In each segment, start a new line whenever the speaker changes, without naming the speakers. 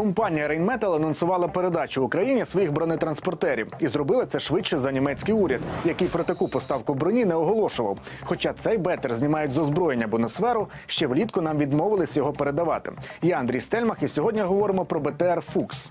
Компанія Rheinmetall анонсувала передачу Україні своїх бронетранспортерів і зробила це швидше за німецький уряд, який про таку поставку броні не оголошував. Хоча цей бетер знімають з озброєння бонусферу, ще влітку нам відмовились його передавати. Я Андрій Стельмах, і сьогодні говоримо про БТР Фукс.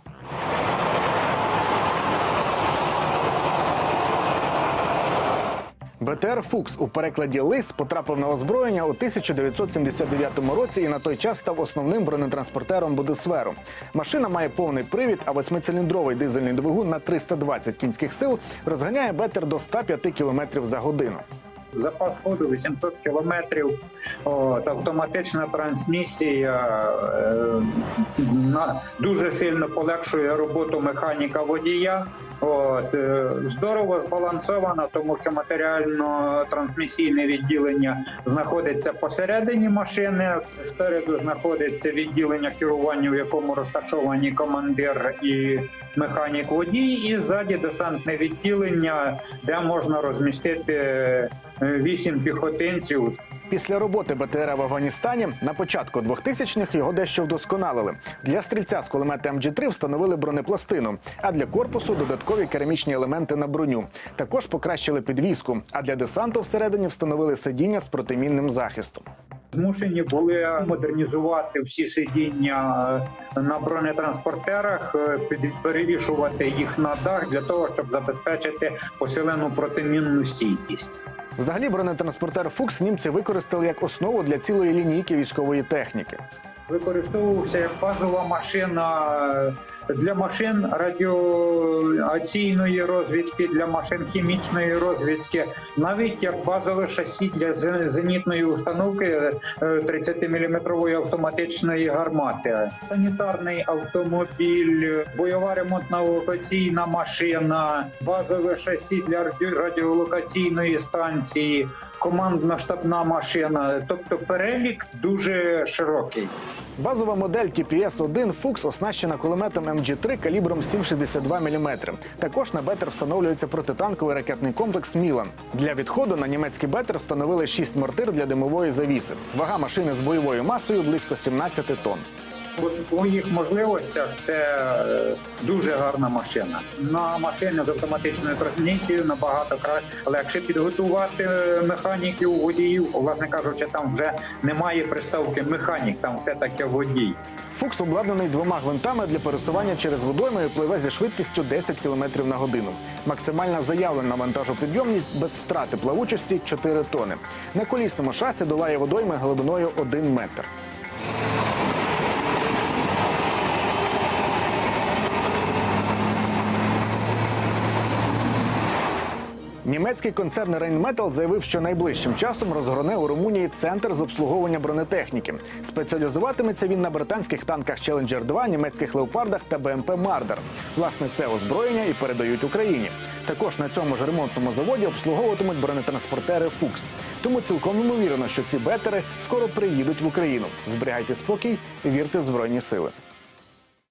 БТР Фукс у перекладі Лис потрапив на озброєння у 1979 році і на той час став основним бронетранспортером Будесверу. Машина має повний привід, а восьмициліндровий дизельний двигун на 320 кінських сил розганяє бетер до 105 км за годину.
Запас ходу 800 кілометрів, от, автоматична трансмісія е, на, дуже сильно полегшує роботу механіка водія. От, е, здорово збалансована, тому що матеріально-трансмісійне відділення знаходиться посередині машини. Спереду знаходиться відділення керування, в якому розташовані командир і механік водій, і ззаді десантне відділення, де можна розмістити е, вісім піхотинців.
Після роботи БТР в Афганістані на початку 2000-х його дещо вдосконалили. Для стрільця з кулемета МГ-3 встановили бронепластину, а для корпусу додаткові керамічні елементи на броню. Також покращили підвіску, а для десанту всередині встановили сидіння з протимінним захистом.
Змушені були модернізувати всі сидіння е, на бронетранспортерах, е, перевішувати їх на дах для того, щоб забезпечити посилену протимінну стійкість.
Взагалі, бронетранспортер Фукс німці використали як основу для цілої лінійки військової техніки.
Використовувався як базова машина е, для машин радіаційної розвідки, для машин хімічної розвідки, навіть як базове шасі для зенітної установки 30-мм автоматичної гармати, санітарний автомобіль, бойова ремонтна евакуаційна машина, базове шасі для раді- радіолокаційної станції, командна штабна машина. Тобто перелік дуже широкий.
Базова модель TPS-1 Фукс оснащена кулеметом MG3 калібром 7,62 мм. Також на бетер встановлюється протитанковий ракетний комплекс Мілан. Для відходу на німецький бетер встановили 6 мортир для димової завіси. Вага машини з бойовою масою близько 17 тонн.
У своїх можливостях це е, дуже гарна машина. На машини з автоматичною трансмісією набагато краще. Але якщо підготувати е, механіків, водіїв, власне кажучи, там вже немає приставки механік, там все таки водій.
Фукс обладнаний двома гвинтами для пересування через водойми і пливе зі швидкістю 10 км на годину. Максимальна заявлена вантажопідйомність без втрати плавучості 4 тони. На колісному шасі долає водойми глибиною 1 метр. Німецький концерн Rheinmetall заявив, що найближчим часом розгорне у Румунії центр з обслуговування бронетехніки. Спеціалізуватиметься він на британських танках Challenger 2, німецьких леопардах та БМП Мардер. Власне, це озброєння і передають Україні. Також на цьому ж ремонтному заводі обслуговуватимуть бронетранспортери Фукс. Тому цілком ймовірно, що ці бетери скоро приїдуть в Україну. Зберігайте спокій і вірте в збройні сили.